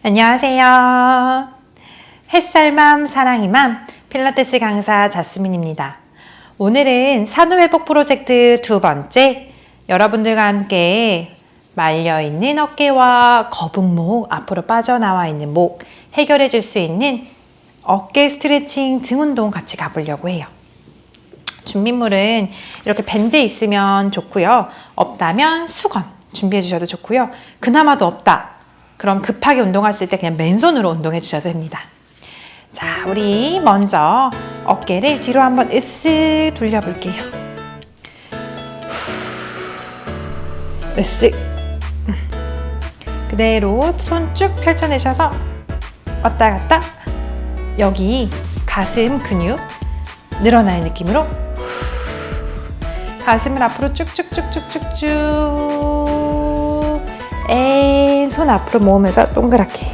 안녕하세요. 햇살맘 사랑이맘 필라테스 강사 자스민입니다. 오늘은 산후회복 프로젝트 두 번째 여러분들과 함께 말려있는 어깨와 거북목 앞으로 빠져나와 있는 목 해결해 줄 수 있는 어깨 스트레칭 등 운동 같이 가보려고 해요. 준비물은 이렇게 밴드 있으면 좋고요. 없다면 수건 준비해 주셔도 좋고요. 그나마도 없다. 그럼 급하게 운동하실 때 그냥 맨손으로 운동해 주셔도 됩니다. 자, 우리 먼저 어깨를 뒤로 한번 으쓱 돌려볼게요. 으쓱. 그대로 손 쭉 펼쳐내셔서 왔다 갔다 여기 가슴 근육 늘어나는 느낌으로 가슴을 앞으로 쭉쭉쭉쭉쭉쭉 앤 손 앞으로 모으면서 동그랗게.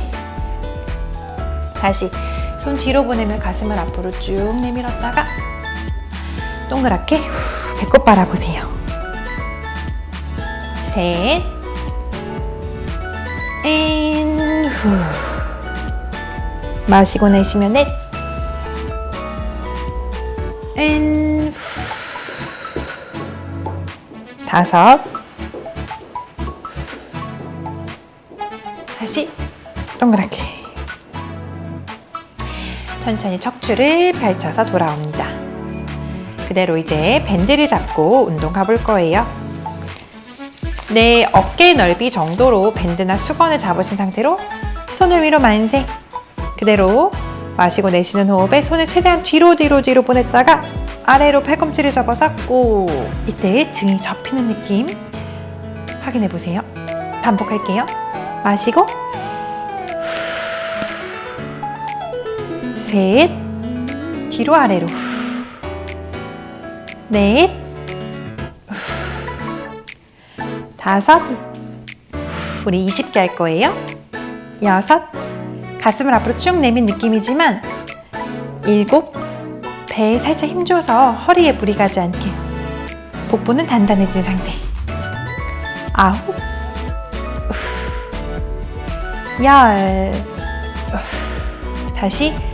다시 손 뒤로 보내면 가슴을 앞으로 쭉 내밀었다가 동그랗게 후, 배꼽 바라보세요. 셋. 앤, 후. 마시고 내쉬면 넷. 앤, 후. 다섯 동그랗게 천천히 척추를 펼쳐서 돌아옵니다. 그대로 이제 밴드를 잡고 운동 가볼 거예요. 내 어깨 넓이 정도로 밴드나 수건을 잡으신 상태로 손을 위로 만세. 그대로 마시고 내쉬는 호흡에 손을 최대한 뒤로 뒤로 뒤로 보냈다가 아래로 팔꿈치를 접어서 꾹 이때 등이 접히는 느낌 확인해 보세요. 반복할게요. 마시고 셋. 뒤로 아래로. 넷. 다섯. 우리 20개 할 거예요. 여섯. 가슴을 앞으로 쭉 내민 느낌이지만 일곱. 배에 살짝 힘줘서 허리에 무리 가지 않게. 복부는 단단해진 상태. 아홉. 열. 다시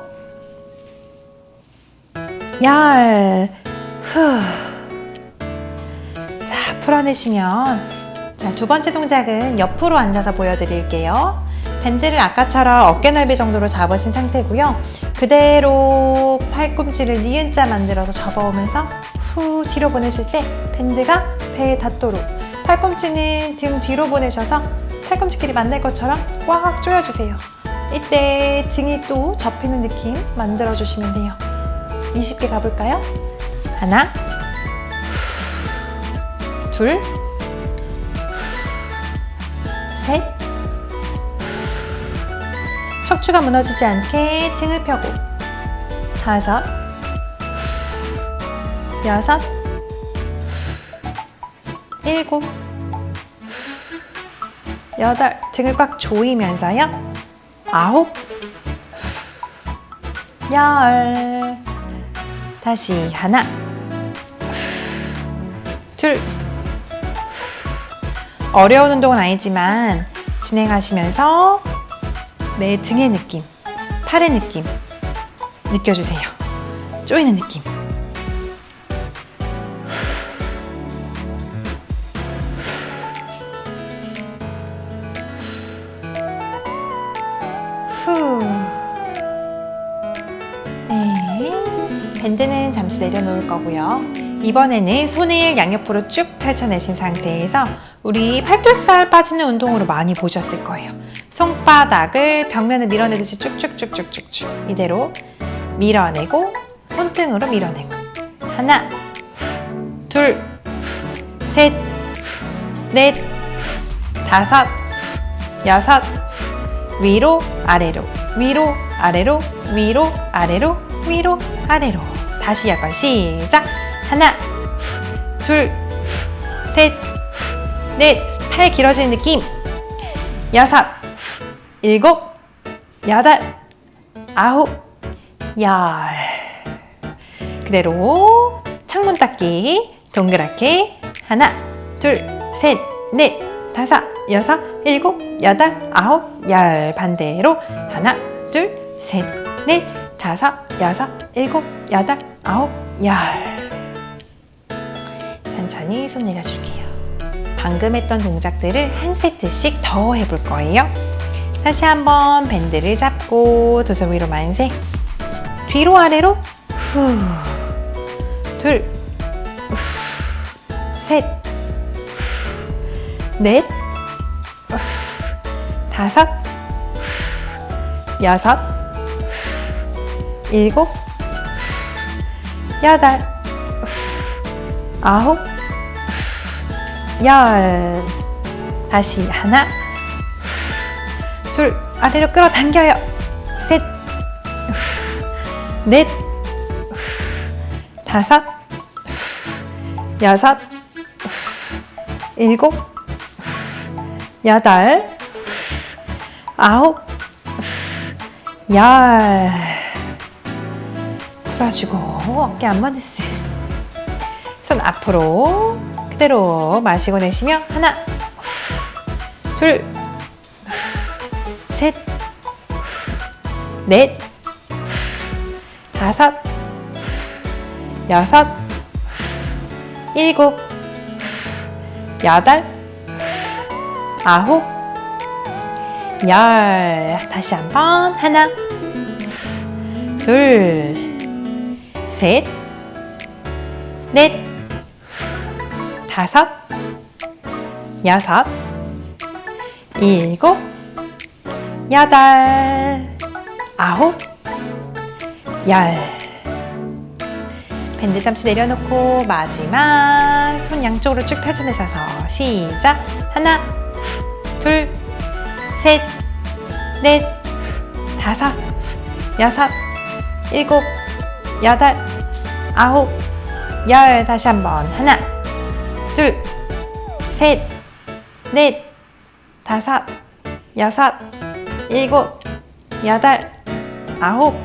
열 후. 자 풀어내시면 자, 두 번째 동작은 옆으로 앉아서 보여드릴게요. 밴드를 아까처럼 어깨 넓이 정도로 잡으신 상태고요. 그대로 팔꿈치를 니은자 만들어서 접어오면서 후 뒤로 보내실 때 밴드가 배에 닿도록 팔꿈치는 등 뒤로 보내셔서 팔꿈치끼리 만날 것처럼 꽉 조여주세요. 이때 등이 또 접히는 느낌 만들어주시면 돼요. 20개 가볼까요? 하나, 둘, 셋, 척추가 무너지지 않게 등을 펴고 다섯, 여섯, 일곱, 여덟 등을 꽉 조이면서요. 아홉, 열 다시 하나, 둘 어려운 운동은 아니지만 진행하시면서 내 등의 느낌, 팔의 느낌 느껴주세요. 쪼이는 느낌. 잠시 내려놓을 거고요. 이번에는 손을 양옆으로 쭉 펼쳐내신 상태에서 우리 팔뚝살 빠지는 운동으로 많이 보셨을 거예요. 손바닥을 벽면을 밀어내듯이 쭉쭉쭉쭉쭉쭉 이대로 밀어내고 손등으로 밀어내고 하나 둘 셋 넷 다섯 여섯 위로 아래로 위로 아래로 위로 아래로 위로 아래로 다시 약간 시작. 하나 둘 셋 넷 팔 길어지는 느낌. 여섯 일곱 여덟 아홉 열. 그대로 창문 닦기 동그랗게. 하나 둘 셋 넷 다섯 여섯 일곱 여덟 아홉 열. 반대로 하나 둘 셋 넷 다섯 여섯 일곱 여덟 아홉 열. 천천히 손 내려줄게요. 방금 했던 동작들을 한 세트씩 더 해볼 거예요. 다시 한번 밴드를 잡고 두 손 위로 만세. 뒤로 아래로 후. 둘, 후, 셋, 후, 넷, 후, 다섯, 후, 여섯, 후, 일곱, 후, 여덟, 후, 아홉, 후, 열. 다시 하나, 후, 둘, 아래로 끌어당겨요. 셋, 후, 넷, 다섯, 여섯, 일곱, 여덟, 아홉, 열. 풀어주고 어깨 안만 했어요. 손 앞으로 그대로 마시고 내쉬며 하나, 둘, 셋, 넷, 다섯, 여섯, 일곱, 여덟, 아홉, 열. 다시 한번 하나, 둘, 셋, 넷, 다섯, 여섯, 일곱, 여덟, 아홉, 열. 밴드 잠시 내려놓고 마지막 손 양쪽으로 쭉 펼쳐내셔서 시작 하나 둘 셋 넷 다섯 여섯 일곱 여덟 아홉 열 다시 한번. 하나 둘 셋 넷 다섯 여섯 일곱 여덟 아홉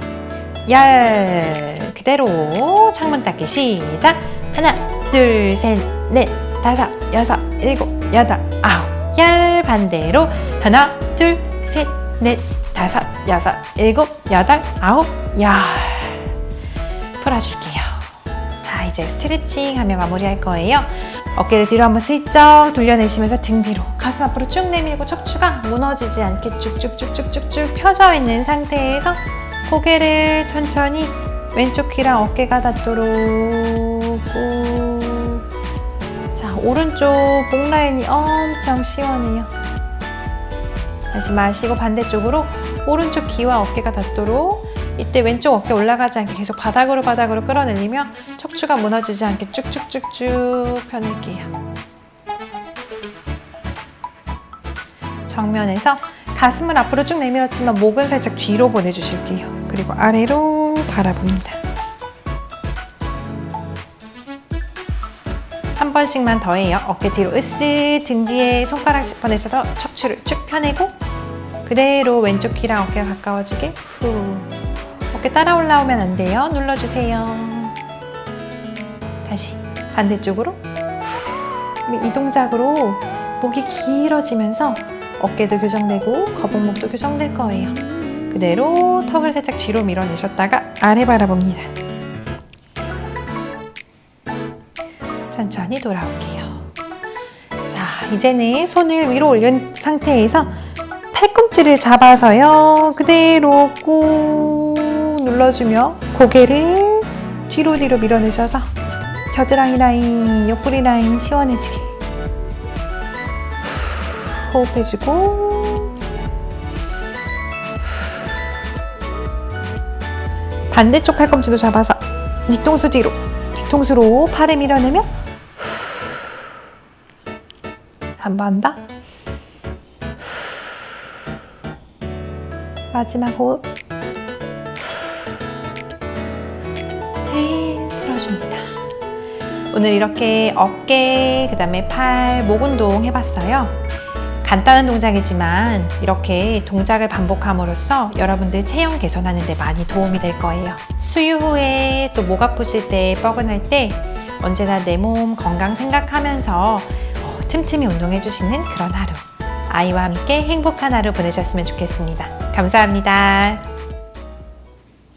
열. 그대로 창문 닫기 시작. 하나 둘 셋 넷 다섯 여섯 일곱 여덟 아홉. 열 반대로. 하나 둘 셋 넷 다섯 여섯 일곱 여덟 아홉 열. 풀어줄게요. 자 이제 스트레칭 하며 마무리할 거예요 어깨를 뒤로 한번 슬쩍 돌려내시면서 등 뒤로 가슴 앞으로 쭉 내밀고 척추가 무너지지 않게 쭉쭉쭉쭉쭉쭉 펴져 있는 상태에서 고개를 천천히 왼쪽 귀랑 어깨가 닿도록 꾹. 자 오른쪽 목 라인이 엄청 시원해요 다시 마시고 반대쪽으로 오른쪽 귀와 어깨가 닿도록 이때 왼쪽 어깨 올라가지 않게 계속 바닥으로 바닥으로 끌어내리며 척추가 무너지지 않게 쭉쭉쭉쭉 펴낼게요. 정면에서 가슴을 앞으로 쭉 내밀었지만 목은 살짝 뒤로 보내주실게요. 그리고 아래로 바라봅니다. 한 번씩만 더 해요. 어깨 뒤로 으쓱 등 뒤에 손가락 짚어내셔서 척추를 쭉 펴내고 그대로 왼쪽 귀랑 어깨가 가까워지게 후 어깨 따라 올라오면 안 돼요. 눌러주세요. 다시 반대쪽으로 이 동작으로 목이 길어지면서 어깨도 교정되고 거북목도 교정될 거예요. 그대로 턱을 살짝 뒤로 밀어내셨다가 아래 바라봅니다. 천천히 돌아올게요. 자, 이제는 손을 위로 올린 상태에서 팔꿈치를 잡아서요. 그대로 꾹 눌러주며 고개를 뒤로 뒤로 밀어내셔서 겨드랑이 라인, 옆구리 라인 시원해지게 호흡해주고 반대쪽 팔꿈치도 잡아서 뒤통수 뒤로 뒤통수로 팔을 밀어내며 한 번 더. 마지막 호흡. 에이, 풀어줍니다. 오늘 이렇게 어깨, 그 다음에 팔, 목 운동 해봤어요. 간단한 동작이지만 이렇게 동작을 반복함으로써 여러분들 체형 개선하는 데 많이 도움이 될 거예요. 수유 후에 또 목 아프실 때, 뻐근할 때 언제나 내 몸 건강 생각하면서 어, 틈틈이 운동해주시는 그런 하루. 아이와 함께 행복한 하루 보내셨으면 좋겠습니다. 감사합니다.